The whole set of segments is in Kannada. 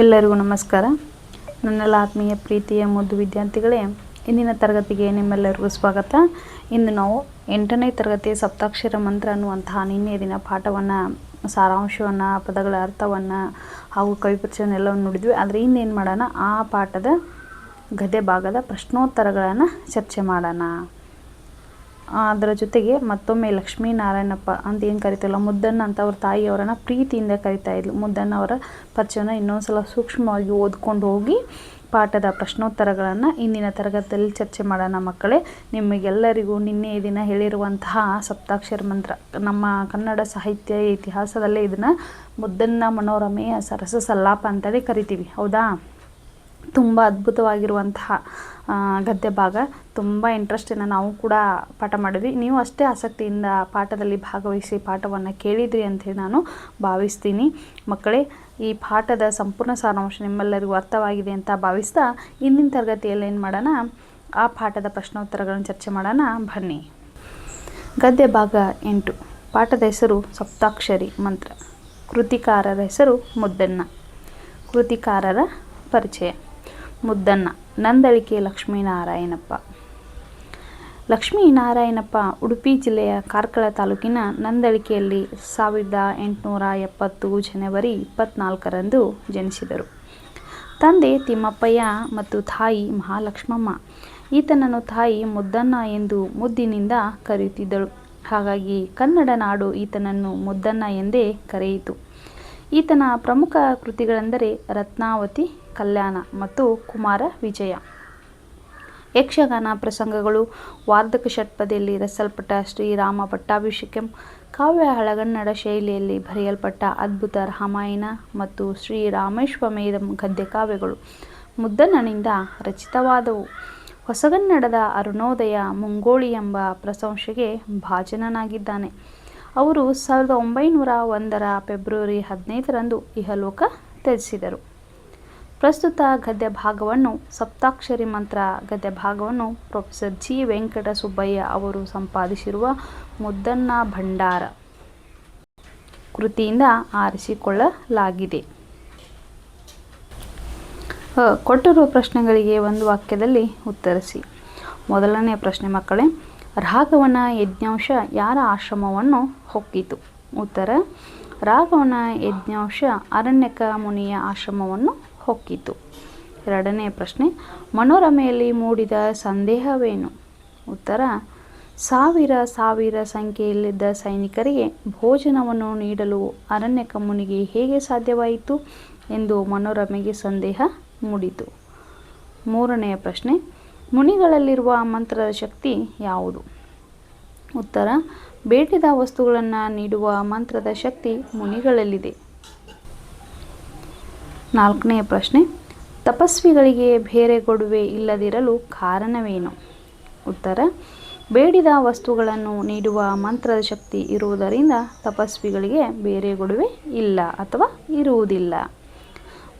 ಎಲ್ಲರಿಗೂ ನಮಸ್ಕಾರ. ನನ್ನೆಲ್ಲ ಆತ್ಮೀಯ ಪ್ರೀತಿಯ ಮುದ್ದು ವಿದ್ಯಾರ್ಥಿಗಳೇ, ಇಂದಿನ ತರಗತಿಗೆ ನಿಮ್ಮೆಲ್ಲರಿಗೂ ಸ್ವಾಗತ. ಇಂದು ನಾವು ಎಂಟನೇ ತರಗತಿಯ ಸಪ್ತಾಕ್ಷರ ಮಂತ್ರ ಅನ್ನುವಂತಹ ನಿನ್ನೆ ದಿನ ಪಾಠವನ್ನು, ಸಾರಾಂಶವನ್ನು, ಪದಗಳ ಅರ್ಥವನ್ನು ಹಾಗೂ ಕವಿಪರಿಚಯವನ್ನೆಲ್ಲವನ್ನು ನೋಡಿದ್ವಿ. ಆದರೆ ಇನ್ನೇನು ಮಾಡೋಣ, ಆ ಪಾಠದ ಗದೆ ಭಾಗದ ಪ್ರಶ್ನೋತ್ತರಗಳನ್ನು ಚರ್ಚೆ ಮಾಡೋಣ. ಅದರ ಜೊತೆಗೆ ಮತ್ತೊಮ್ಮೆ ಲಕ್ಷ್ಮೀನಾರಾಯಣಪ್ಪ ಅಂತ ಏನು ಕರಿತೀವಲ್ಲ, ಮುದ್ದಣ್ಣ ಅಂತ ಅವ್ರ ತಾಯಿಯವರನ್ನು ಪ್ರೀತಿಯಿಂದ ಕರಿತಾ ಇದ್ಲು. ಮುದ್ದಣ್ಣ ಅವರ ಪರಿಚಯನ ಇನ್ನೊಂದು ಸಲ ಸೂಕ್ಷ್ಮವಾಗಿ ಓದ್ಕೊಂಡು ಹೋಗಿ ಪಾಠದ ಪ್ರಶ್ನೋತ್ತರಗಳನ್ನು ಇಂದಿನ ತರಗತಿಯಲ್ಲಿ ಚರ್ಚೆ ಮಾಡೋಣ ಮಕ್ಕಳೇ. ನಿಮಗೆಲ್ಲರಿಗೂ ನಿನ್ನೆ ದಿನ ಹೇಳಿರುವಂತಹ ಸಪ್ತಾಕ್ಷರ ಮಂತ್ರ. ನಮ್ಮ ಕನ್ನಡ ಸಾಹಿತ್ಯ ಇತಿಹಾಸದಲ್ಲೇ ಇದನ್ನು ಮುದ್ದಣ್ಣ ಮನೋರಮೆಯ ಸರಸ ಸಲ್ಲಾಪ ಅಂತಲೇ ಕರಿತೀವಿ. ಹೌದಾ? ತುಂಬ ಅದ್ಭುತವಾಗಿರುವಂತಹ ಗದ್ಯ ಭಾಗ. ತುಂಬ ಇಂಟ್ರೆಸ್ಟಿಂದ ನಾವು ಕೂಡ ಪಾಠ ಮಾಡಿದ್ವಿ. ನೀವು ಅಷ್ಟೇ ಆಸಕ್ತಿಯಿಂದ ಪಾಠದಲ್ಲಿ ಭಾಗವಹಿಸಿ ಪಾಠವನ್ನು ಕೇಳಿದ್ರಿ ಅಂತೇಳಿ ನಾನು ಭಾವಿಸ್ತೀನಿ. ಮಕ್ಕಳೇ, ಈ ಪಾಠದ ಸಂಪೂರ್ಣ ಸಾರಾಂಶ ನಿಮ್ಮೆಲ್ಲರಿಗೂ ಅರ್ಥವಾಗಿದೆ ಅಂತ ಭಾವಿಸ್ತಾ ಇಂದಿನ ತರಗತಿಯಲ್ಲಿ ಏನು ಮಾಡೋಣ? ಆ ಪಾಠದ ಪ್ರಶ್ನೋತ್ತರಗಳನ್ನು ಚರ್ಚೆ ಮಾಡೋಣ. ಬನ್ನಿ. ಗದ್ಯ ಭಾಗ ಎಂಟು. ಪಾಠದ ಹೆಸರು ಸಪ್ತಾಕ್ಷರಿ ಮಂತ್ರ. ಕೃತಿಕಾರರ ಹೆಸರು ಮುದ್ದಣ್ಣ. ಕೃತಿಕಾರರ ಪರಿಚಯ. ಮುದ್ದಣ್ಣ. ನಂದಳಿಕೆ ಲಕ್ಷ್ಮೀನಾರಾಯಣಪ್ಪ. ಲಕ್ಷ್ಮೀನಾರಾಯಣಪ್ಪ, ಉಡುಪಿ ಜಿಲ್ಲೆಯ ಕಾರ್ಕಳ ತಾಲೂಕಿನ ನಂದಳಿಕೆಯಲ್ಲಿ ಸಾವಿರದ ಎಂಟುನೂರ ಎಪ್ಪತ್ತು ಜನವರಿ ಇಪ್ಪತ್ನಾಲ್ಕರಂದು ಜನಿಸಿದರು. ತಂದೆ ತಿಮ್ಮಪ್ಪಯ್ಯ ಮತ್ತು ತಾಯಿ ಮಹಾಲಕ್ಷ್ಮಮ್ಮ. ಈತನನ್ನು ತಾಯಿ ಮುದ್ದಣ್ಣ ಎಂದು ಮುದ್ದಿನಿಂದ ಕರೆಯುತ್ತಿದ್ದಳು. ಹಾಗಾಗಿ ಕನ್ನಡ ನಾಡು ಈತನನ್ನು ಮುದ್ದಣ್ಣ ಎಂದೇ ಕರೆಯಿತು. ಈತನ ಪ್ರಮುಖ ಕೃತಿಗಳೆಂದರೆ ರತ್ನಾವತಿ ಕಲ್ಯಾಣ ಮತ್ತು ಕುಮಾರ ವಿಜಯ. ಯಕ್ಷಗಾನ ಪ್ರಸಂಗಗಳು. ವಾರ್ಧಕ ಷಟ್ಪದಿಯಲ್ಲಿ ರಸಲ್ಪಟ್ಟ ಶ್ರೀರಾಮ ಪಟ್ಟಾಭಿಷೇಕಂ, ಕಾವ್ಯ ಹಳಗನ್ನಡ ಶೈಲಿಯಲ್ಲಿ ಬರೆಯಲ್ಪಟ್ಟ ಅದ್ಭುತ ರಾಮಾಯಣ ಮತ್ತು ಶ್ರೀರಾಮೇಶ್ವಮೇಧಂ ಗದ್ಯಕಾವ್ಯಗಳು ಕಾವ್ಯಗಳು ಮುದ್ದಣ್ಣನಿಂದ ರಚಿತವಾದವು. ಹೊಸಗನ್ನಡದ ಅರುಣೋದಯ ಮುಂಗೋಳಿ ಎಂಬ ಪ್ರಶಂಸೆಗೆ ಭಾಜನನಾಗಿದ್ದಾನೆ. ಅವರು ಸಾವಿರದ ಒಂಬೈನೂರ ಒಂದರ ಫೆಬ್ರವರಿ ಹದಿನೈದರಂದು ಇಹಲೋಕ ತ್ಯಜಿಸಿದರು. ಪ್ರಸ್ತುತ ಗದ್ಯ ಭಾಗವನ್ನು ಸಪ್ತಾಕ್ಷರಿ ಮಂತ್ರ ಗದ್ಯ ಭಾಗವನ್ನು ಪ್ರೊಫೆಸರ್ ಜಿ. ವೆಂಕಟ ಸುಬ್ಬಯ್ಯ ಅವರು ಸಂಪಾದಿಸಿರುವ ಮುದ್ದಣ್ಣ ಭಂಡಾರ ಕೃತಿಯಿಂದ ಆರಿಸಿಕೊಳ್ಳಲಾಗಿದೆ. ಕೊಟ್ಟಿರುವ ಪ್ರಶ್ನೆಗಳಿಗೆ ಒಂದು ವಾಕ್ಯದಲ್ಲಿ ಉತ್ತರಿಸಿ. ಮೊದಲನೇ ಪ್ರಶ್ನೆ ಮಕ್ಕಳೇ, ರಾಘವನ ಯಜ್ಞಾಂಶ ಯಾರ ಆಶ್ರಮವನ್ನು ಹೊಕ್ಕಿತು? ಉತ್ತರ, ರಾಘವನ ಯಜ್ಞಾಂಶ ಅರಣ್ಯಕ ಮುನಿಯ ಆಶ್ರಮವನ್ನು ಹೊಕ್ಕಿತು. ಎರಡನೇ ಪ್ರಶ್ನೆ, ಮನೋರಮೆಯಲ್ಲಿ ಮೂಡಿದ ಸಂದೇಹವೇನು? ಉತ್ತರ, ಸಾವಿರ ಸಾವಿರ ಸಂಖ್ಯೆಯಲ್ಲಿದ್ದ ಸೈನಿಕರಿಗೆ ಭೋಜನವನ್ನು ನೀಡಲು ಅರಣ್ಯಕ ಮುನಿಗೆ ಹೇಗೆ ಸಾಧ್ಯವಾಯಿತು ಎಂದು ಮನೋರಮೆಗೆ ಸಂದೇಹ ಮೂಡಿತು. ಮೂರನೆಯ ಪ್ರಶ್ನೆ, ಮುನಿಗಳಲ್ಲಿರುವ ಮಂತ್ರದ ಶಕ್ತಿ ಯಾವುದು? ಉತ್ತರ ಬೇಟೆದ ವಸ್ತುಗಳನ್ನು ನೀಡುವ ಮಂತ್ರದ ಶಕ್ತಿ ಮುನಿಗಳಲ್ಲಿದೆ. ನಾಲ್ಕನೆಯ ಪ್ರಶ್ನೆ, ತಪಸ್ವಿಗಳಿಗೆ ಬೇರೆ ಕೊಡುವೆ ಇಲ್ಲದಿರಲು ಕಾರಣವೇನು? ಉತ್ತರ, ಬೇಡಿದ ವಸ್ತುಗಳನ್ನು ನೀಡುವ ಮಂತ್ರದ ಶಕ್ತಿ ಇರುವುದರಿಂದ ತಪಸ್ವಿಗಳಿಗೆ ಬೇರೆ ಕೊಡುವೆ ಇಲ್ಲ ಅಥವಾ ಇರುವುದಿಲ್ಲ.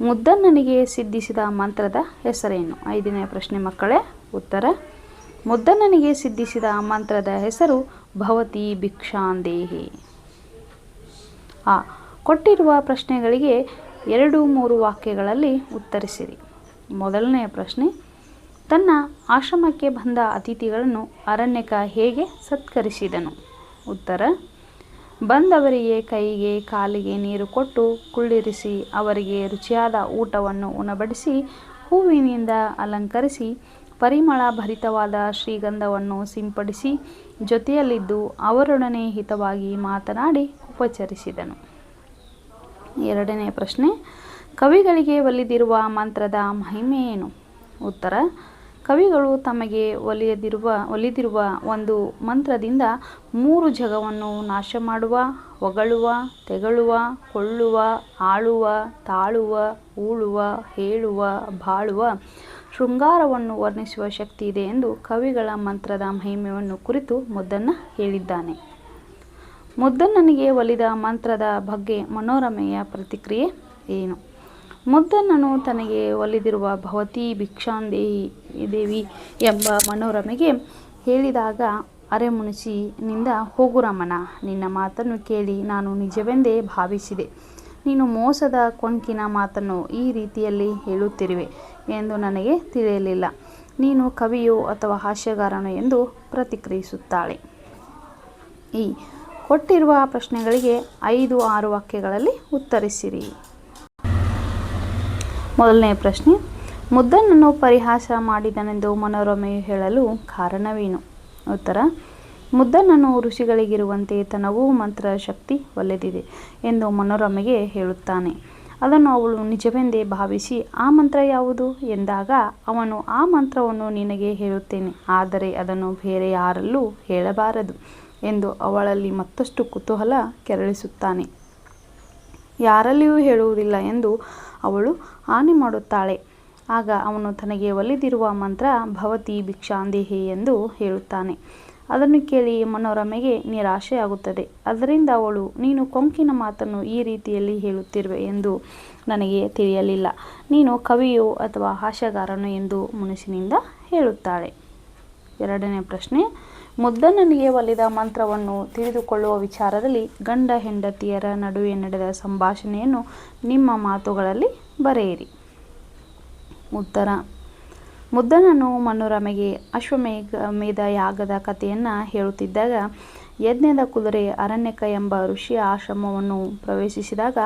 ಮುದ್ದಣ್ಣನಿಗೆ ಸಿದ್ಧಿಸಿದ ಮಂತ್ರದ ಹೆಸರೇನು? ಐದನೇ ಪ್ರಶ್ನೆ ಮಕ್ಕಳೇ, ಉತ್ತರ, ಮುದ್ದಣ್ಣನಿಗೆ ಸಿದ್ಧಿಸಿದ ಮಂತ್ರದ ಹೆಸರು ಭವತಿ ಭಿಕ್ಷಾಂದೇಹಿ. ಆ, ಕೊಟ್ಟಿರುವ ಪ್ರಶ್ನೆಗಳಿಗೆ ಎರಡು ಮೂರು ವಾಕ್ಯಗಳಲ್ಲಿ ಉತ್ತರಿಸಿರಿ. ಮೊದಲನೆಯ ಪ್ರಶ್ನೆ, ತನ್ನ ಆಶ್ರಮಕ್ಕೆ ಬಂದ ಅತಿಥಿಗಳನ್ನು ಅರಣ್ಯಕ ಹೇಗೆ ಸತ್ಕರಿಸಿದನು? ಉತ್ತರ, ಬಂದವರಿಗೆ ಕೈಗೆ ಕಾಲಿಗೆ ನೀರು ಕೊಟ್ಟು ಕುಳ್ಳಿರಿಸಿ ಅವರಿಗೆ ರುಚಿಯಾದ ಊಟವನ್ನು ಉಣಬಡಿಸಿ ಹೂವಿನಿಂದ ಅಲಂಕರಿಸಿ ಪರಿಮಳ ಭರಿತವಾದ ಶ್ರೀಗಂಧವನ್ನು ಸಿಂಪಡಿಸಿ ಜೊತೆಯಲ್ಲಿದ್ದು ಅವರೊಡನೆ ಹಿತವಾಗಿ ಮಾತನಾಡಿ ಉಪಚರಿಸಿದನು. ಎರಡನೇ ಪ್ರಶ್ನೆ, ಕವಿಗಳಿಗೆ ಒಲಿದಿರುವ ಮಂತ್ರದ ಮಹಿಮೆ ಏನು? ಉತ್ತರ, ಕವಿಗಳು ತಮಗೆ ಒಲಿಯದಿರುವ, ಒಲಿದಿರುವ ಒಂದು ಮಂತ್ರದಿಂದ ಮೂರು ಜಗವನ್ನು ನಾಶ ಮಾಡುವ ಹೊಗಳುವ, ತೆಗಳುವ, ಕೊಳ್ಳುವ, ಆಳುವ, ತಾಳುವ ಊಳುವ ಹೇಳುವ, ಬಾಳುವ ಶೃಂಗಾರವನ್ನು ವರ್ಣಿಸುವ ಶಕ್ತಿ ಇದೆ ಎಂದು ಕವಿಗಳ ಮಂತ್ರದ ಮಹಿಮೆಯನ್ನು ಕುರಿತು ಮೊದ್ದನ್ನು ಹೇಳಿದ್ದಾನೆ. ಮುದ್ದಣ್ಣನಿಗೆ ಒಲಿದ ಮಂತ್ರದ ಬಗ್ಗೆ ಮನೋರಮೆಯ ಪ್ರತಿಕ್ರಿಯೆ ಏನು? ಮುದ್ದಣ್ಣನು ತನಗೆ ಒಲಿದಿರುವ ಭವತಿ ಭಿಕ್ಷಾಂದೇಹಿ ದೇವಿ ಎಂಬ ಮನೋರಮೆಗೆ ಹೇಳಿದಾಗ, ಅರೆ ಮುನಸಿ ನಿಂದ ಹೋಗುರಮನ ನಿನ್ನ ಮಾತನ್ನು ಕೇಳಿ ನಾನು ನಿಜವೆಂದೇ ಭಾವಿಸಿದೆ. ನೀನು ಮೋಸದ ಕೊಂಕಿನ ಮಾತನ್ನು ಈ ರೀತಿಯಲ್ಲಿ ಹೇಳುತ್ತಿರುವೆ ಎಂದು ನನಗೆ ತಿಳಿಯಲಿಲ್ಲ. ನೀನು ಕವಿಯೋ ಅಥವಾ ಹಾಸ್ಯಗಾರನೋ ಎಂದು ಪ್ರತಿಕ್ರಿಯಿಸುತ್ತಾಳೆ. ಈ ಕೊಟ್ಟಿರುವ ಪ್ರಶ್ನೆಗಳಿಗೆ ಐದು ಆರು ವಾಕ್ಯಗಳಲ್ಲಿ ಉತ್ತರಿಸಿರಿ. ಮೊದಲನೇ ಪ್ರಶ್ನೆ, ಮುದ್ದನನ್ನು ಪರಿಹಾಸ ಮಾಡಿದನೆಂದು ಮನೋರಮೆಯು ಹೇಳಲು ಕಾರಣವೇನು? ಉತ್ತರ, ಮುದ್ದನನ್ನು ಋಷಿಗಳಿಗಿರುವಂತೆ ತನಗೂ ಮಂತ್ರ ಶಕ್ತಿ ಒಲೆದಿದೆ ಎಂದು ಮನೋರಮೆಗೆ ಹೇಳುತ್ತಾನೆ. ಅದನ್ನು ಅವಳು ನಿಜವೆಂದೇ ಭಾವಿಸಿ, ಆ ಮಂತ್ರ ಯಾವುದು? ಎಂದಾಗ, ಅವನು ಆ ಮಂತ್ರವನ್ನು ನಿನಗೆ ಹೇಳುತ್ತೇನೆ, ಆದರೆ ಅದನ್ನು ಬೇರೆ ಯಾರಲ್ಲೂ ಹೇಳಬಾರದು. ಎಂದು ಅವಳಲ್ಲಿ ಮತ್ತಷ್ಟು ಕುತೂಹಲ ಕೆರಳಿಸುತ್ತಾನೆ. ಯಾರಲ್ಲಿಯೂ ಹೇಳುವುದಿಲ್ಲ ಎಂದು ಅವಳು ಹಾನಿ ಮಾಡುತ್ತಾಳೆ. ಆಗ ಅವನು ತನಗೆ ಒಲಿದಿರುವ ಮಂತ್ರ, ಭವತಿ ಭಿಕ್ಷಾಂದೇಹಿ ಎಂದು ಹೇಳುತ್ತಾನೆ. ಅದನ್ನು ಕೇಳಿ ಮನೋರಮೆಗೆ ನಿರಾಶೆಯಾಗುತ್ತದೆ. ಅದರಿಂದ ಅವಳು, ನೀನು ಕೊಂಕಿನ ಮಾತನ್ನು ಈ ರೀತಿಯಲ್ಲಿ ಹೇಳುತ್ತಿರುವೆ ಎಂದು ನನಗೆ ತಿಳಿಯಲಿಲ್ಲ. ನೀನು ಕವಿಯೋ ಅಥವಾ ಹಾಸ್ಯಗಾರನೋ ಎಂದು ಮನಸ್ಸಿನಿಂದ ಹೇಳುತ್ತಾಳೆ. ಎರಡನೇ ಪ್ರಶ್ನೆ ಮುದ್ದನನಿಗೆ ಒಲಿದ ಮಂತ್ರವನ್ನು ತಿಳಿದುಕೊಳ್ಳುವ ವಿಚಾರದಲ್ಲಿ ಗಂಡ ಹೆಂಡತಿಯರ ನಡುವೆ ನಡೆದ ಸಂಭಾಷಣೆಯನ್ನು ನಿಮ್ಮ ಮಾತುಗಳಲ್ಲಿ ಬರೆಯಿರಿ. ಉತ್ತರ ಮುದ್ದನನು ಮನೋರಮೆಗೆ ಅಶ್ವಮೇಘ ಯಾಗದ ಕಥೆಯನ್ನು ಹೇಳುತ್ತಿದ್ದಾಗ, ಯಜ್ಞದ ಕುದುರೆ ಅರಣ್ಯಕ ಎಂಬ ಋಷಿಯ ಆಶ್ರಮವನ್ನು ಪ್ರವೇಶಿಸಿದಾಗ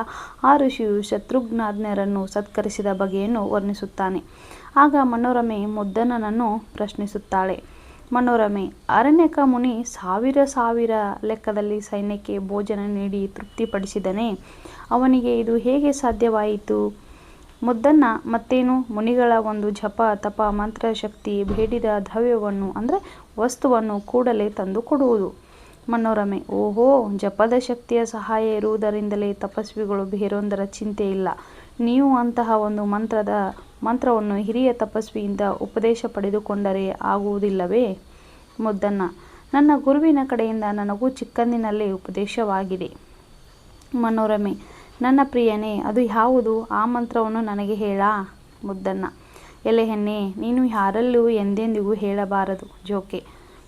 ಆ ಋಷಿಯು ಶತ್ರುಘ್ನಾಜ್ಞರನ್ನು ಸತ್ಕರಿಸಿದ ಬಗೆಯನ್ನು ವರ್ಣಿಸುತ್ತಾನೆ. ಆಗ ಮನೋರಮೆ ಮುದ್ದನನನ್ನು ಪ್ರಶ್ನಿಸುತ್ತಾಳೆ. ಮನೋರಮೆ ಅರಣ್ಯಕ ಮುನಿ ಸಾವಿರ ಸಾವಿರ ಲೆಕ್ಕದಲ್ಲಿ ಸೈನ್ಯಕ್ಕೆ ಭೋಜನ ನೀಡಿ ತೃಪ್ತಿಪಡಿಸಿದನೇ. ಅವನಿಗೆ ಇದು ಹೇಗೆ ಸಾಧ್ಯವಾಯಿತು? ಮುದ್ದನ್ನ ಮತ್ತೇನು? ಮುನಿಗಳ ಒಂದು ಜಪ, ತಪ ಮಂತ್ರ ಶಕ್ತಿ ಬೇಡಿದ ದ್ರವ್ಯವನ್ನು, ಅಂದರೆ ವಸ್ತುವನ್ನು ಕೂಡಲೇ ತಂದು ಕೊಡುವುದು. ಮನೋರಮೆ ಓಹೋ, ಜಪದ ಶಕ್ತಿಯ ಸಹಾಯ ಇರುವುದರಿಂದಲೇ ತಪಸ್ವಿಗಳು ಬೇರೊಂದರ ಚಿಂತೆ ಇಲ್ಲ. ನೀವು ಅಂತಹ ಒಂದು ಮಂತ್ರದ, ಮಂತ್ರವನ್ನು ಹಿರಿಯ ತಪಸ್ವಿಯಿಂದ ಉಪದೇಶ ಪಡೆದುಕೊಂಡರೆ ಆಗುವುದಿಲ್ಲವೇ? ಮುದ್ದನ್ನ ನನ್ನ ಗುರುವಿನ ಕಡೆಯಿಂದ ನನಗೂ ಚಿಕ್ಕಂದಿನಲ್ಲೇ ಉಪದೇಶವಾಗಿದೆ. ಮನೋರಮೆ, ನನ್ನ ಪ್ರಿಯನೇ, ಅದು ಯಾವುದು? ಆ ಮಂತ್ರವನ್ನು ನನಗೆ ಹೇಳಾ? ಮುದ್ದನ್ನ ಎಲೆಹೆನ್ನೆ ನೀನು ಯಾರಲ್ಲೂ ಎಂದೆಂದಿಗೂ ಹೇಳಬಾರದು. ಜೋಕೆ,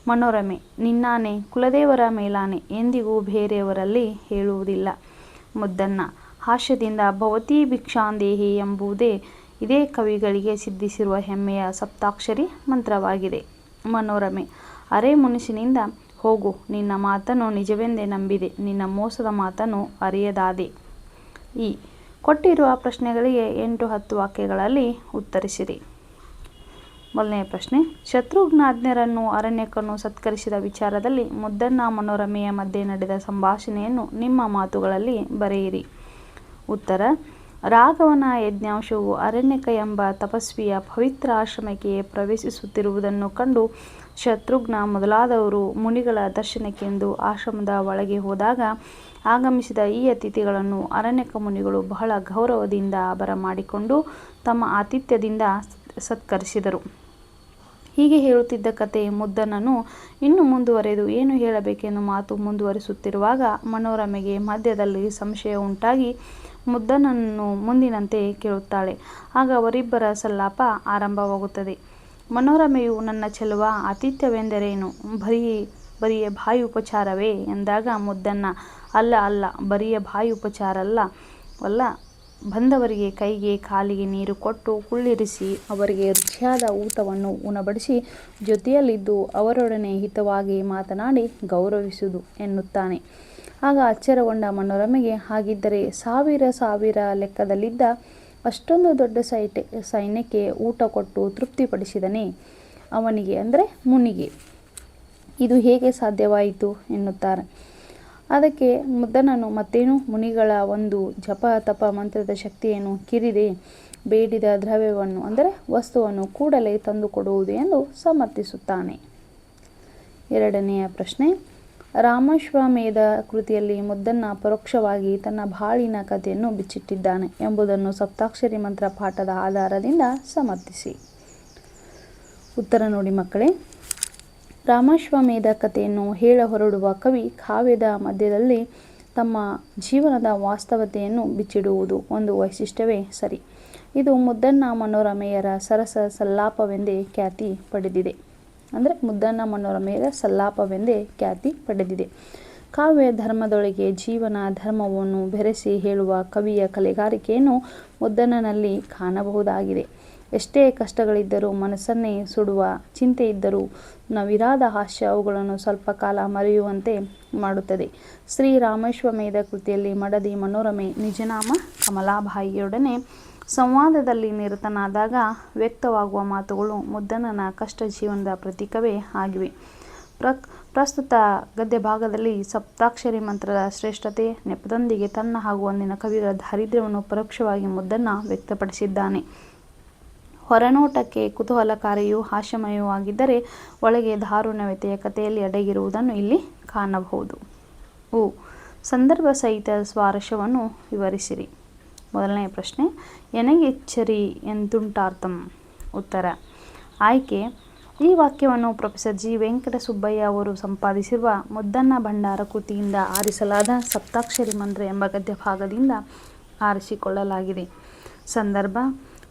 ಮನೋರಮೆ, ನಿನ್ನಾನೆ, ಕುಲದೇವರ ಮೇಲಾನೆ ಎಂದಿಗೂ ಬೇರೆಯವರಲ್ಲಿ ಹೇಳುವುದಿಲ್ಲ. ಮುದ್ದನ್ನ ಹಾಸ್ಯದಿಂದ ಭವತಿ ಭಿಕ್ಷಾಂದೇಹಿ ಎಂಬುದೇ ಇದೇ ಕವಿಗಳಿಗೆ ಸಿದ್ಧಿಸಿರುವ ಹೆಮ್ಮೆಯ ಸಪ್ತಾಕ್ಷರಿ ಮಂತ್ರವಾಗಿದೆ. ಮನೋರಮೆ. ಅರೆ ಮುನಿಸಿನಿಂದ ಹೋಗು, ನಿನ್ನ ಮಾತನ್ನು ನಿಜವೆಂದೇ ನಂಬಿದೆ, ನಿನ್ನ ಮೋಸದ ಮಾತನ್ನು ಅರಿಯದಾದೆ. ಈ ಕೊಟ್ಟಿರುವ ಪ್ರಶ್ನೆಗಳಿಗೆ ಎಂಟು ಹತ್ತು ವಾಕ್ಯಗಳಲ್ಲಿ ಉತ್ತರಿಸಿರಿ. ಮೊದಲನೇ ಪ್ರಶ್ನೆ, ಶತ್ರುಘ್ನಾಜ್ಞರನ್ನು ಅರಣ್ಯಕನ್ನು ಸತ್ಕರಿಸಿದ ವಿಚಾರದಲ್ಲಿ ಮುದ್ದಣ್ಣ ಮನೋರಮೆಯ ಮಧ್ಯೆ ನಡೆದ ಸಂಭಾಷಣೆಯನ್ನು ನಿಮ್ಮ ಮಾತುಗಳಲ್ಲಿ ಬರೆಯಿರಿ. ಉತ್ತರ ರಾಘವನ ಯಜ್ಞಾಂಶವು ಅರಣ್ಯಕ ಎಂಬ ತಪಸ್ವಿಯ ಪವಿತ್ರ ಆಶ್ರಮಕ್ಕೆ ಪ್ರವೇಶಿಸುತ್ತಿರುವುದನ್ನು ಕಂಡು ಶತ್ರುಘ್ನ ಮೊದಲಾದವರು ಮುನಿಗಳ ದರ್ಶನಕ್ಕೆಂದು ಆಶ್ರಮದ ಒಳಗೆ ಹೋದಾಗ ಆಗಮಿಸಿದ ಈ ಅತಿಥಿಗಳನ್ನು ಅರಣ್ಯಕ ಮುನಿಗಳು ಬಹಳ ಗೌರವದಿಂದ ಬರಮಾಡಿಕೊಂಡು ತಮ್ಮ ಆತಿಥ್ಯದಿಂದ ಸತ್ಕರಿಸಿದರು. ಹೀಗೆ ಹೇಳುತ್ತಿದ್ದ ಕತೆ ಮುದ್ದನನು ಇನ್ನು ಮುಂದುವರೆದು ಏನು ಹೇಳಬೇಕೆಂದು ಮಾತು ಮುಂದುವರಿಸುತ್ತಿರುವಾಗ ಮನೋರಮೆಗೆ ಮಧ್ಯದಲ್ಲಿ ಸಂಶಯ ಉಂಟಾಗಿ ಮುದ್ದನನ್ನು ಮುಂದಿನಂತೆ ಕೇಳುತ್ತಾಳೆ. ಆಗ ಅವರಿಬ್ಬರ ಸಲ್ಲಾಪ ಆರಂಭವಾಗುತ್ತದೆ. ಮನೋರಮೆಯು ನನ್ನ ಚೆಲುವ ಆತಿಥ್ಯವೆಂದರೇನು? ಬರೀ, ಬರಿಯ ಬಾಯಿ ಉಪಚಾರವೇ? ಎಂದಾಗ ಮುದ್ದನ್ನ ಅಲ್ಲ ಅಲ್ಲ, ಬರಿಯ ಬಾಯಿ ಉಪಚಾರ ಅಲ್ಲ ಅಲ್ಲ, ಬಂದವರಿಗೆ ಕೈಗೆ ಕಾಲಿಗೆ ನೀರು ಕೊಟ್ಟು ಕುಳ್ಳಿರಿಸಿ, ಅವರಿಗೆ ರುಚಿಯಾದ ಊಟವನ್ನು ಉಣಬಡಿಸಿ, ಜೊತೆಯಲ್ಲಿದ್ದು ಅವರೊಡನೆ ಹಿತವಾಗಿ ಮಾತನಾಡಿ ಗೌರವಿಸುವುದು ಎನ್ನುತ್ತಾನೆ. ಆಗ ಅಚ್ಚರಗೊಂಡ ಮನೋರಮೆಗೆ ಹಾಗಿದ್ದರೆ ಸಾವಿರ ಸಾವಿರ ಲೆಕ್ಕದಲ್ಲಿದ್ದ ಅಷ್ಟೊಂದು ದೊಡ್ಡ ಸೈಟೆ, ಸೈನ್ಯಕ್ಕೆ ಊಟ ಕೊಟ್ಟು ತೃಪ್ತಿಪಡಿಸಿದನೆ ಅವನಿಗೆ ಅಂದರೆ ಮುನಿಗೆ. ಇದು ಹೇಗೆ ಸಾಧ್ಯವಾಯಿತು ಎನ್ನುತ್ತಾರೆ. ಅದಕ್ಕೆ ಮುದ್ದನನು ಮತ್ತೇನು? ಮುನಿಗಳ ಒಂದು ಜಪ ತಪ ಮಂತ್ರದ ಶಕ್ತಿಯನ್ನು ಕಿರಿದೆ ಬೇಡಿದ ದ್ರವ್ಯವನ್ನು ಅಂದರೆ ವಸ್ತುವನ್ನು ಕೂಡಲೇ ತಂದುಕೊಡುವುದು ಎಂದು ಸಮರ್ಥಿಸುತ್ತಾನೆ. ಎರಡನೆಯ ಪ್ರಶ್ನೆ ರಾಮಶ್ವಮೇಧ ಕೃತಿಯಲ್ಲಿ ಮುದ್ದನ್ನ ಪರೋಕ್ಷವಾಗಿ ತನ್ನ ಬಾಳಿನ ಕಥೆಯನ್ನು ಬಿಚ್ಚಿಟ್ಟಿದ್ದಾನೆ ಎಂಬುದನ್ನು ಸಪ್ತಾಕ್ಷರಿ ಮಂತ್ರ ಪಾಠದ ಆಧಾರದಿಂದ ಸಮರ್ಥಿಸಿ. ಉತ್ತರ ನೋಡಿ ಮಕ್ಕಳೇ. ರಾಮಾಶ್ವಮೇಧ ಕಥೆಯನ್ನು ಹೇಳ ಹೊರಡುವ ಕವಿ ಕಾವ್ಯದ ಮಧ್ಯದಲ್ಲಿ ತಮ್ಮ ಜೀವನದ ವಾಸ್ತವತೆಯನ್ನು ಬಿಚ್ಚಿಡುವುದು ಒಂದು ವೈಶಿಷ್ಟ್ಯವೇ ಸರಿ. ಇದು ಮುದ್ದಣ್ಣ ಮನೋರಮೆಯರ ಸರಸ ಸಲ್ಲಾಪವೆಂದೇ ಖ್ಯಾತಿ ಪಡೆದಿದೆ. ಅಂದರೆ ಮುದ್ದಣ್ಣ ಮನೋರಮೆಯರ ಸಲ್ಲಾಪವೆಂದೇ ಖ್ಯಾತಿ ಪಡೆದಿದೆ. ಕಾವ್ಯ ಧರ್ಮದೊಳಗೆ ಜೀವನ ಧರ್ಮವನ್ನು ಬೆರೆಸಿ ಹೇಳುವ ಕವಿಯ ಕಲೆಗಾರಿಕೆಯನ್ನು ಮುದ್ದಣ್ಣನಲ್ಲಿ ಕಾಣಬಹುದಾಗಿದೆ. ಎಷ್ಟೇ ಕಷ್ಟಗಳಿದ್ದರೂ ಮನಸ್ಸನ್ನೇ ಸುಡುವ ಚಿಂತೆ ಇದ್ದರೂ ನವಿರಾದ ಹಾಸ್ಯ ಅವುಗಳನ್ನು ಸ್ವಲ್ಪ ಕಾಲ ಮರೆಯುವಂತೆ ಮಾಡುತ್ತದೆ. ಶ್ರೀ ಮೇಧ ಕೃತಿಯಲ್ಲಿ ಮಡದಿ ಮನೋರಮೆ ನಿಜನಾಮ ಕಮಲಾಬಾಯಿಯೊಡನೆ ಸಂವಾದದಲ್ಲಿ ನಿರತನಾದಾಗ ವ್ಯಕ್ತವಾಗುವ ಮಾತುಗಳು ಮುದ್ದಣ್ಣನ ಕಷ್ಟ ಜೀವನದ ಪ್ರತೀಕವೇ ಆಗಿವೆ. ಪ್ರ, ಪ್ರಸ್ತುತ ಗದ್ಯ ಭಾಗದಲ್ಲಿ ಸಪ್ತಾಕ್ಷರಿ ಮಂತ್ರದ ಶ್ರೇಷ್ಠತೆ, ನೆಪದೊಂದಿಗೆ ತನ್ನ ಹಾಗೂ ಅಂದಿನ ಕವಿಗಳ ದಾರಿದ್ರ್ಯವನ್ನು ಪರೋಕ್ಷವಾಗಿ ಮುದ್ದಣ್ಣ ವ್ಯಕ್ತಪಡಿಸಿದ್ದಾನೆ. ಹೊರನೋಟಕ್ಕೆ ಕುತೂಹಲಕಾರಿಯೂ ಹಾಸ್ಯಮಯವೂ ಆಗಿದ್ದರೆ ಒಳಗೆ ದಾರುಣ್ಯತೆಯ ಕಥೆಯಲ್ಲಿ ಅಡಗಿರುವುದನ್ನು ಇಲ್ಲಿ ಕಾಣಬಹುದು. ಉ ಸಂದರ್ಭ ಸಹಿತ ಸ್ವಾರಸ್ಯವನ್ನು ವಿವರಿಸಿರಿ. ಮೊದಲನೇ ಪ್ರಶ್ನೆ, ಎನಗೆಚ್ಚರಿ ಎಂತುಂಟಾರ್ಥಂ ಉತ್ತರ, ಆಯ್ಕೆ. ಈ ವಾಕ್ಯವನ್ನು ಪ್ರೊಫೆಸರ್ ಜಿ. ವೆಂಕಟಸುಬ್ಬಯ್ಯ ಅವರು ಸಂಪಾದಿಸಿರುವ ಮುದ್ದಣ್ಣ ಭಂಡಾರ ಕೃತಿಯಿಂದ ಆರಿಸಲಾದ ಸಪ್ತಾಕ್ಷರಿ ಮಂತ್ರ ಎಂಬ ಗದ್ಯ ಭಾಗದಿಂದ ಆರಿಸಿಕೊಳ್ಳಲಾಗಿದೆ. ಸಂದರ್ಭ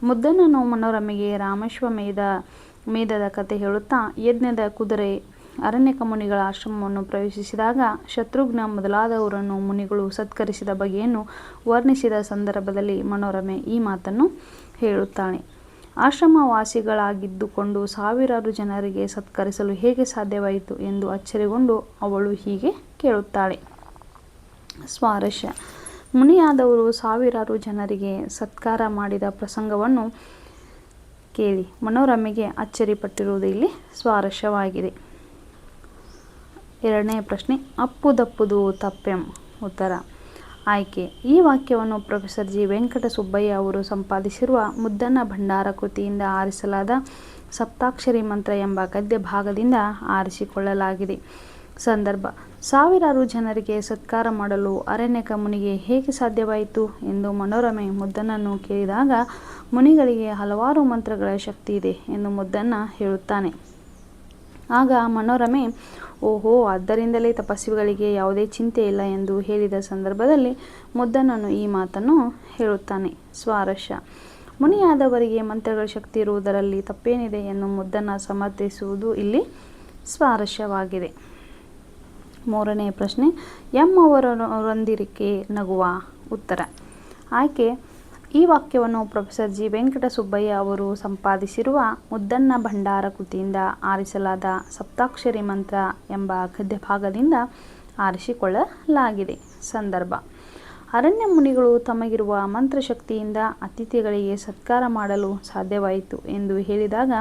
ಮುದ್ದಣ್ಣನು ಮನೋರಮೆಗೆ ರಾಮೇಶ್ವಮೇಧ ಮೇಧದ ಕತೆ ಹೇಳುತ್ತಾ ಯಜ್ಞದ ಕುದುರೆ ಅರಣ್ಯಕ ಮುನಿಗಳ ಆಶ್ರಮವನ್ನು ಪ್ರವೇಶಿಸಿದಾಗ ಶತ್ರುಘ್ನ ಮೊದಲಾದವರನ್ನು ಮುನಿಗಳು ಸತ್ಕರಿಸಿದ ಬಗೆಯನ್ನು ವರ್ಣಿಸಿದ ಸಂದರ್ಭದಲ್ಲಿ ಮನೋರಮೆ ಈ ಮಾತನ್ನು ಹೇಳುತ್ತಾಳೆ. ಆಶ್ರಮವಾಸಿಗಳಾಗಿದ್ದುಕೊಂಡು ಸಾವಿರಾರು ಜನರಿಗೆ ಸತ್ಕರಿಸಲು ಹೇಗೆ ಸಾಧ್ಯವಾಯಿತು ಎಂದು ಅಚ್ಚರಿಗೊಂಡು ಅವಳು ಹೀಗೆ ಕೇಳುತ್ತಾಳೆ. ಸ್ವಾರಸ್ಯ. ಮುನಿಯಾದವರು ಸಾವಿರಾರು ಜನರಿಗೆ ಸತ್ಕಾರ ಮಾಡಿದ ಪ್ರಸಂಗವನ್ನು ಕೇಳಿ ಮನೋರಮೆಗೆ ಅಚ್ಚರಿಪಟ್ಟಿರುವುದು ಇಲ್ಲಿ ಸ್ವಾರಸ್ಯವಾಗಿದೆ. ಎರಡನೇ ಪ್ರಶ್ನೆ, ಅಪ್ಪುದಪ್ಪುದು ತಪ್ಪೆಂ ಉತ್ತರ. ಆಯ್ಕೆ. ಈ ವಾಕ್ಯವನ್ನು ಪ್ರೊಫೆಸರ್ ಜಿ. ವೆಂಕಟಸುಬ್ಬಯ್ಯ ಅವರು ಸಂಪಾದಿಸಿರುವ ಮುದ್ದಣ್ಣ ಭಂಡಾರ ಕೃತಿಯಿಂದ ಆರಿಸಲಾದ ಸಪ್ತಾಕ್ಷರಿ ಮಂತ್ರ ಎಂಬ ಗದ್ಯ ಭಾಗದಿಂದ ಆರಿಸಿಕೊಳ್ಳಲಾಗಿದೆ. ಸಂದರ್ಭ. ಸಾವಿರಾರು ಜನರಿಗೆ ಸತ್ಕಾರ ಮಾಡಲು ಅರಣ್ಯಕ ಮುನಿಗೆ ಹೇಗೆ ಸಾಧ್ಯವಾಯಿತು ಎಂದು ಮನೋರಮೆ ಮುದ್ದನನ್ನು ಕೇಳಿದಾಗ, ಮುನಿಗಳಿಗೆ ಹಲವಾರು ಮಂತ್ರಗಳ ಶಕ್ತಿ ಇದೆ ಎಂದು ಮುದ್ದನ್ನ ಹೇಳುತ್ತಾನೆ. ಆಗ ಮನೋರಮೆ, ಓಹೋ ಆದ್ದರಿಂದಲೇ ತಪಸ್ವಿಗಳಿಗೆ ಯಾವುದೇ ಚಿಂತೆ ಇಲ್ಲ ಎಂದು ಹೇಳಿದ ಸಂದರ್ಭದಲ್ಲಿ ಮುದ್ದನನು ಈ ಮಾತನ್ನು ಹೇಳುತ್ತಾನೆ. ಸ್ವಾರಸ್ಯ. ಮುನಿಯಾದವರಿಗೆ ಮಂತ್ರಗಳ ಶಕ್ತಿ ಇರುವುದರಲ್ಲಿ ತಪ್ಪೇನಿದೆ ಎಂದು ಮುದ್ದನ ಸಮರ್ಥಿಸುವುದು ಇಲ್ಲಿ ಸ್ವಾರಸ್ಯವಾಗಿದೆ. ಮೂರನೇ ಪ್ರಶ್ನೆ ಎಂ ಅವರೊಂದಿರಿಕೆ ನಗುವ? ಉತ್ತರ ಆಯ್ಕೆ ಈ ವಾಕ್ಯವನ್ನು ಪ್ರೊಫೆಸರ್ ಜಿ. ವೆಂಕಟಸುಬ್ಬಯ್ಯ ಅವರು ಸಂಪಾದಿಸಿರುವ ಮುದ್ದನ್ನ ಭಂಡಾರ ಕೃತಿಯಿಂದ ಆರಿಸಲಾದ ಸಪ್ತಾಕ್ಷರಿ ಮಂತ್ರ ಎಂಬ ಗದ್ಯ ಭಾಗದಿಂದ ಆರಿಸಿಕೊಳ್ಳಲಾಗಿದೆ. ಸಂದರ್ಭ. ಅರಣ್ಯ ಮುನಿಗಳು ತಮಗಿರುವ ಮಂತ್ರಶಕ್ತಿಯಿಂದ ಅತಿಥಿಗಳಿಗೆ ಸತ್ಕಾರ ಮಾಡಲು ಸಾಧ್ಯವಾಯಿತು ಎಂದು ಹೇಳಿದಾಗ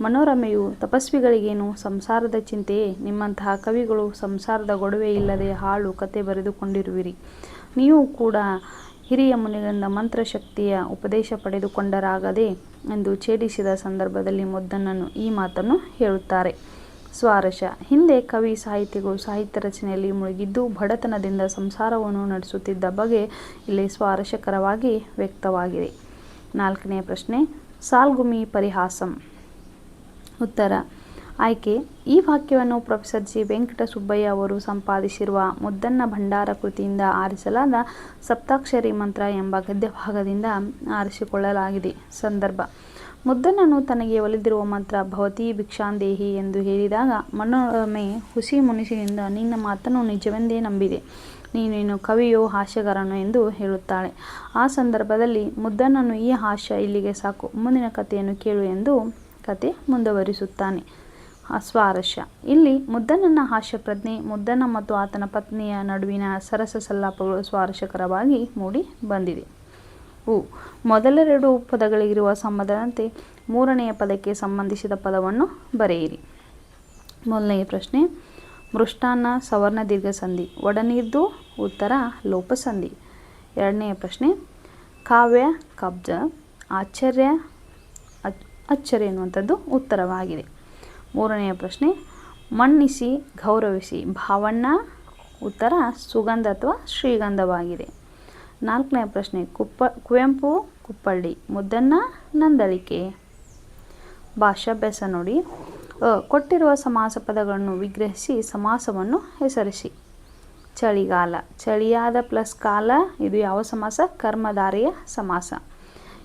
ಮನೋರಮೆಯು ತಪಸ್ವಿಗಳಿಗೇನು ಸಂಸಾರದ ಚಿಂತೆಯೇ? ನಿಮ್ಮಂತಹ ಕವಿಗಳು ಸಂಸಾರದ ಗೊಡವೆ ಇಲ್ಲದೆ ಹಾಳು ಕತೆ ಬರೆದುಕೊಂಡಿರುವಿರಿ. ನೀವು ಕೂಡ ಹಿರಿಯ ಮುನಿಗಳಿಂದ ಮಂತ್ರಶಕ್ತಿಯ ಉಪದೇಶ ಪಡೆದುಕೊಂಡರಾಗದೆ ಎಂದು ಛೇಡಿಸಿದ ಸಂದರ್ಭದಲ್ಲಿ ಮುದ್ದಣ್ಣನು ಈ ಮಾತನ್ನು ಹೇಳುತ್ತಾರೆ. ಸ್ವಾರಸ್ಯ ಹಿಂದೆ ಕವಿ ಸಾಹಿತಿಗಳು ಸಾಹಿತ್ಯ ರಚನೆಯಲ್ಲಿ ಮುಳುಗಿದ್ದು ಬಡತನದಿಂದ ಸಂಸಾರವನ್ನು ನಡೆಸುತ್ತಿದ್ದ ಬಗೆ ಇಲ್ಲಿ ಸ್ವಾರಸ್ಯಕರವಾಗಿ ವ್ಯಕ್ತವಾಗಿದೆ. ನಾಲ್ಕನೇ ಪ್ರಶ್ನೆ. ಸಾಲ್ಗುಮಿ ಪರಿಹಾಸಂ. ಉತ್ತರ. ಆಯ್ಕೆ. ಈ ವಾಕ್ಯವನ್ನು ಪ್ರೊಫೆಸರ್ ಜಿ. ವೆಂಕಟಸುಬ್ಬಯ್ಯ ಅವರು ಸಂಪಾದಿಸಿರುವ ಮುದ್ದಣ್ಣ ಭಂಡಾರ ಕೃತಿಯಿಂದ ಆರಿಸಲಾದ ಸಪ್ತಾಕ್ಷರಿ ಮಂತ್ರ ಎಂಬ ಗದ್ಯ ಭಾಗದಿಂದ ಆರಿಸಿಕೊಳ್ಳಲಾಗಿದೆ. ಸಂದರ್ಭ. ಮುದ್ದನನ್ನು ತನಗೆ ಒಲಿದಿರುವ ಮಂತ್ರ ಭವತಿ ಭಿಕ್ಷಾಂದೇಹಿ ಎಂದು ಹೇಳಿದಾಗ ಮನೋರಮೆ ಹುಸಿ ಮುನಿಸಿನಿಂದ ನಿನ್ನ ಮಾತನ್ನು ನಿಜವೆಂದೇ ನಂಬಿದೆ. ನೀನೇನು ಕವಿಯೋ ಹಾಸ್ಯಗಾರನು ಎಂದು ಹೇಳುತ್ತಾಳೆ. ಆ ಸಂದರ್ಭದಲ್ಲಿ ಮುದ್ದನನ್ನು ಈ ಹಾಸ್ಯ ಇಲ್ಲಿಗೆ ಸಾಕು. ಮುಂದಿನ ಕಥೆಯನ್ನು ಕೇಳು ಎಂದು ಕತೆ ಮುಂದುವರಿಸುತ್ತಾನೆ. ಸ್ವಾರಸ್ಯ ಇಲ್ಲಿ ಮುದ್ದನನ ಹಾಸ್ಯ ಪ್ರಜ್ಞೆ, ಮುದ್ದನ ಮತ್ತು ಆತನ ಪತ್ನಿಯ ನಡುವಿನ ಸರಸ ಸಲ್ಲಾಪಗಳು ಸ್ವಾರಸ್ಯಕರವಾಗಿ ಮೂಡಿ ಬಂದಿದೆ. ಉ. ಮೊದಲೆರಡು ಪದಗಳಿಗಿರುವ ಸಂಬಂಧದಂತೆ ಮೂರನೆಯ ಪದಕ್ಕೆ ಸಂಬಂಧಿಸಿದ ಪದವನ್ನು ಬರೆಯಿರಿ. ಮೊದಲನೆಯ ಪ್ರಶ್ನೆ, ಮೃಷ್ಟಾನ್ನ ಸವರ್ಣ ದೀರ್ಘ ಸಂಧಿ ಒಡನಿದ್ದು ಉತ್ತರ ಲೋಪಸಂಧಿ. ಎರಡನೆಯ ಪ್ರಶ್ನೆ, ಕಾವ್ಯ, ಕಬ್ಜ, ಆಶ್ಚರ್ಯ ಅಚ್ಚರಿ ಎನ್ನುವಂಥದ್ದು ಉತ್ತರವಾಗಿದೆ. ಮೂರನೆಯ ಪ್ರಶ್ನೆ, ಮಣ್ಣಿಸಿ, ಗೌರವಿಸಿ, ಭಾವಣ್ಣ, ಉತ್ತರ, ಸುಗಂಧ ಅಥವಾ ಶ್ರೀಗಂಧವಾಗಿದೆ. ನಾಲ್ಕನೆಯ ಪ್ರಶ್ನೆ, ಕುಪ್ಪ, ಕುವೆಂಪು, ಕುಪ್ಪಳ್ಳಿ ಮುದ್ದನ್ನ ನಂದಳಿಕೆ. ಭಾಷಾಭ್ಯಾಸ ನೋಡಿ. ಕೊಟ್ಟಿರುವ ಸಮಾಸ ಪದಗಳನ್ನು ವಿಗ್ರಹಿಸಿ ಸಮಾಸವನ್ನು ಹೆಸರಿಸಿ. ಚಳಿಗಾಲ, ಚಳಿಯಾದ ಪ್ಲಸ್ ಕಾಲ, ಇದು ಯಾವ ಸಮಾಸ? ಕರ್ಮಧಾರೆಯ ಸಮಾಸ.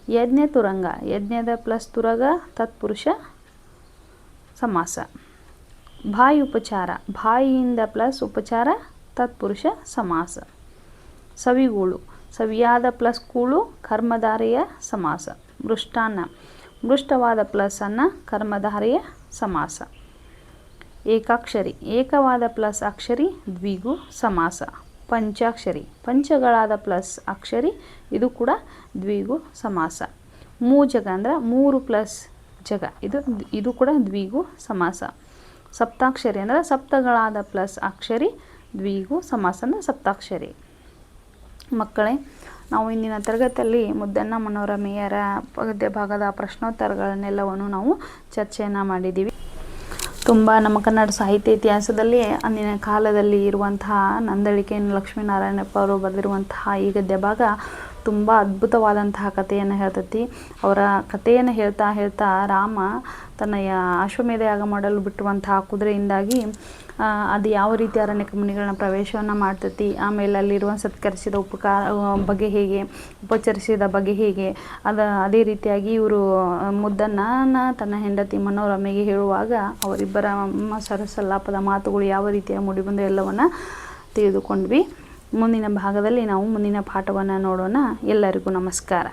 ಯಜ್ಞ ತುರಂಗ, ಯಜ್ಞದ ಪ್ಲಸ್ ತುರಗ, ತತ್ಪುರುಷ ಸಮಾಸ. ಬಾಯಿ ಉಪಚಾರ ಬಾಯಿಯಿಂದ ಪ್ಲಸ್ ಉಪಚಾರ, ತತ್ಪುರುಷ ಸಮಾಸ. ಸವಿಗೂಳು, ಸವಿಯಾದ ಪ್ಲಸ್ ಕೂಳು, ಕರ್ಮಧಾರೆಯ ಸಮಾಸ. ಮೃಷ್ಟಾನ್ನ, ಮೃಷ್ಟವಾದ ಪ್ಲಸ್ ಅನ್ನ, ಕರ್ಮಧಾರೆಯ ಸಮಾಸ. ಏಕಾಕ್ಷರಿ, ಏಕವಾದ ಪ್ಲಸ್ ಅಕ್ಷರಿ, ದ್ವಿಗು ಸಮಾಸ. ಪಂಚಾಕ್ಷರಿ, ಪಂಚಗಳಾದ ಪ್ಲಸ್ ಅಕ್ಷರಿ, ಇದು ಕೂಡ ದ್ವಿಗು ಸಮಾಸ. ಮೂಜಗ ಅಂದ್ರೆ ಮೂರು ಪ್ಲಸ್ ಜಗ. ಇದು ಇದು ಕೂಡ ದ್ವಿಗು ಸಮಾಸ. ಸಪ್ತಾಕ್ಷರಿ ಅಂದರೆ ಸಪ್ತಗಳಾದ ಪ್ಲಸ್ ಅಕ್ಷರಿ, ದ್ವಿಗು ಸಮಾಸ ಅಂದರೆ ಸಪ್ತಾಕ್ಷರಿ. ಮಕ್ಕಳೇ, ನಾವು ಇಂದಿನ ತರಗತಿಯಲ್ಲಿ ಮುದ್ದಣ್ಣ ಮನೋರಮೆಯರ ಪದ್ಯ ಭಾಗದ ಪ್ರಶ್ನೋತ್ತರಗಳನ್ನೆಲ್ಲವನ್ನು ನಾವು ಚರ್ಚೆಯನ್ನು ಮಾಡಿದ್ದೀವಿ. ತುಂಬ ನಮ್ಮ ಕನ್ನಡ ಸಾಹಿತ್ಯ ಇತಿಹಾಸದಲ್ಲಿ ಅಂದಿನ ಕಾಲದಲ್ಲಿ ಇರುವಂತಹ ನಂದಳಿಕೆ, ಲಕ್ಷ್ಮೀನಾರಾಯಣಪ್ಪ ಅವರು ಬರೆದಿರುವಂತಹ ಈ ಗದ್ಯ ಭಾಗ ತುಂಬ ಅದ್ಭುತವಾದಂತಹ ಕಥೆಯನ್ನು ಹೇಳ್ತೈತಿ. ಅವರ ಕಥೆಯನ್ನು ಹೇಳ್ತಾ ಹೇಳ್ತಾ ರಾಮ ತನ್ನ ಅಶ್ವಮೇಧ ಯಾಗ ಮಾಡಲು ಬಿಟ್ಟುವಂತಹ ಕುದುರೆಯಿಂದಾಗಿ ಅದು ಯಾವ ರೀತಿ ಅರಣ್ಯಕ ಮುನಿಗಳನ್ನ ಪ್ರವೇಶವನ್ನು ಮಾಡ್ತೈತಿ, ಆಮೇಲೆ ಅಲ್ಲಿರುವ ಸತ್ಕರಿಸಿದ ಉಪಕಾರ ಬಗ್ಗೆ ಹೇಗೆ, ಉಪಚರಿಸಿದ ಬಗ್ಗೆ ಹೇಗೆ, ಅದ, ಅದೇ ರೀತಿಯಾಗಿ ಇವರು ಮುದ್ದನ್ನ ತನ್ನ ಹೆಂಡತಿ ಮನೋರಮೆಗೆ ಹೇಳುವಾಗ ಅವರಿಬ್ಬರ ಸರಸಲ್ಲಾಪದ ಮಾತುಗಳು ಯಾವ ರೀತಿಯ ಮೂಡಿಬಂದು ಎಲ್ಲವನ್ನು ತಿಳಿದುಕೊಂಡ್ವಿ. ಮುಂದಿನ ಭಾಗದಲ್ಲಿ ನಾವು ಮುಂದಿನ ಪಾಠವನ್ನು ನೋಡೋಣ. ಎಲ್ಲರಿಗೂ ನಮಸ್ಕಾರ.